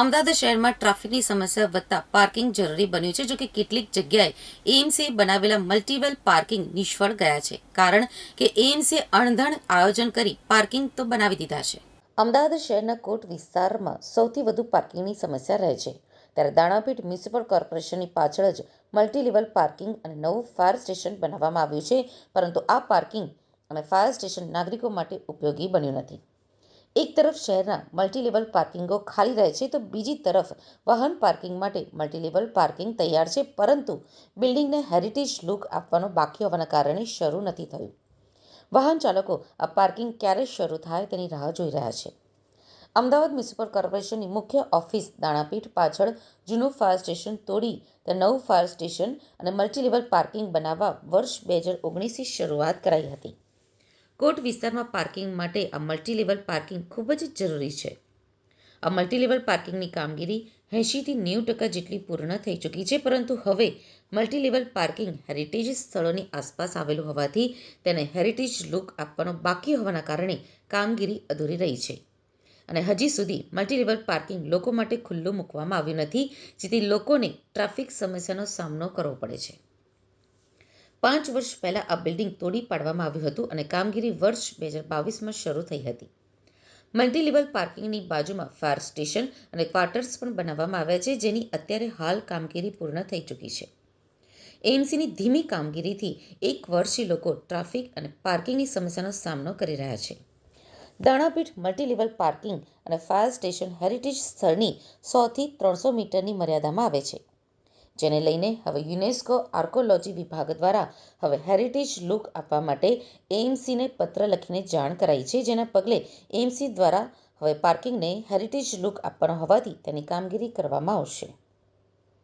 અમદાવાદ શહેરમાં ટ્રાફિકની સમસ્યા વધતા પાર્કિંગ જરૂરી બન્યું છે જો કે કેટલીક જગ્યાએ એએમસીએ બનાવેલા મલ્ટીવેલ પાર્કિંગ નિષ્ફળ ગયા છે. કારણ કે એએમસીએ અણધણ આયોજન કરી પાર્કિંગ તો બનાવી દીધા છે. અમદાવાદ શહેરના કોટ વિસ્તારમાં સૌથી વધુ પાર્કિંગની સમસ્યા રહે છે. ત્યારે દાણાપીઠ મ્યુનિસિપલ કોર્પોરેશનની પાછળ જ મલ્ટીલેવલ પાર્કિંગ અને નવું ફાયર સ્ટેશન બનાવવામાં આવ્યું છે, પરંતુ આ પાર્કિંગ અને ફાયર સ્ટેશન નાગરિકો માટે ઉપયોગી બન્યું નથી. એક તરફ શહેરના મલ્ટીલેવલ પાર્કિંગો ખાલી રહે છે તો બીજી તરફ વાહન પાર્કિંગ માટે મલ્ટીલેવલ પાર્કિંગ તૈયાર છે, પરંતુ બિલ્ડિંગને હેરિટેજ લુક આપવાનો બાકી હોવાના કારણે શરૂ નથી થયું. વાહન ચાલકો આ પાર્કિંગ ક્યારે શરૂ થાય તેની રાહ જોઈ રહ્યા છે. અમદાવાદ મ્યુનિસિપલ કોર્પોરેશનની મુખ્ય ઓફિસ દાણાપીઠ પાછળ જૂનું ફાયર સ્ટેશન તોડી ત્યાં નવું ફાયર સ્ટેશન અને મલ્ટીલેવલ પાર્કિંગ બનાવવા વર્ષ બે હજાર ઓગણીસથી શરૂઆત કરાઈ હતી. કોટ વિસ્તારમાં પાર્કિંગ માટે આ મલ્ટીલેવલ પાર્કિંગ ખૂબ જ જરૂરી છે. આ મલ્ટીલેવલ પાર્કિંગની કામગીરી એંશીથી નેવું ટકા જેટલી પૂર્ણ થઈ ચૂકી છે, પરંતુ હવે મલ્ટીલેવલ પાર્કિંગ હેરિટેજ સ્થળોની આસપાસ આવેલું હોવાથી તેને હેરિટેજ લુક આપવાનો બાકી હોવાના કારણે કામગીરી અધૂરી રહી છે. અને હજી સુધી મલ્ટીલેવલ પાર્કિંગ લોકો માટે ખુલ્લું મૂકવામાં આવ્યું નથી, જેથી લોકોને ટ્રાફિક સમસ્યાનો સામનો કરવો પડે છે. પાંચ વર્ષ પહેલાં આ બિલ્ડિંગ તોડી પાડવામાં આવ્યું હતું અને કામગીરી વર્ષ બે હજાર બાવીસમાં શરૂ થઈ હતી. મલ્ટીલેવલ પાર્કિંગની બાજુમાં ફાયર સ્ટેશન અને ક્વાર્ટર્સ પણ બનાવવામાં આવ્યા છે, જેની અત્યારે હાલ કામગીરી પૂર્ણ થઈ ચૂકી છે. એએમસીની ધીમી કામગીરીથી એક વર્ષથી લોકો ટ્રાફિક અને પાર્કિંગની સમસ્યાનો સામનો કરી રહ્યા છે. દાણાપીઠ મલ્ટીલેવલ પાર્કિંગ અને ફાયર સ્ટેશન હેરિટેજ સ્થળની સોથી ત્રણસો મીટરની મર્યાદામાં આવે છે. જેને લઈને હવે યુનેસ્કો આર્કોલોજી વિભાગ દ્વારા હવે હેરિટેજ લુક આપવા માટે એએમસીને પત્ર લખીને જાણ કરાઈ છે. જેના પગલે એએમસી દ્વારા હવે પાર્કિંગને હેરિટેજ લુક આપવાનો હોવાથી તેની કામગીરી કરવામાં આવશે.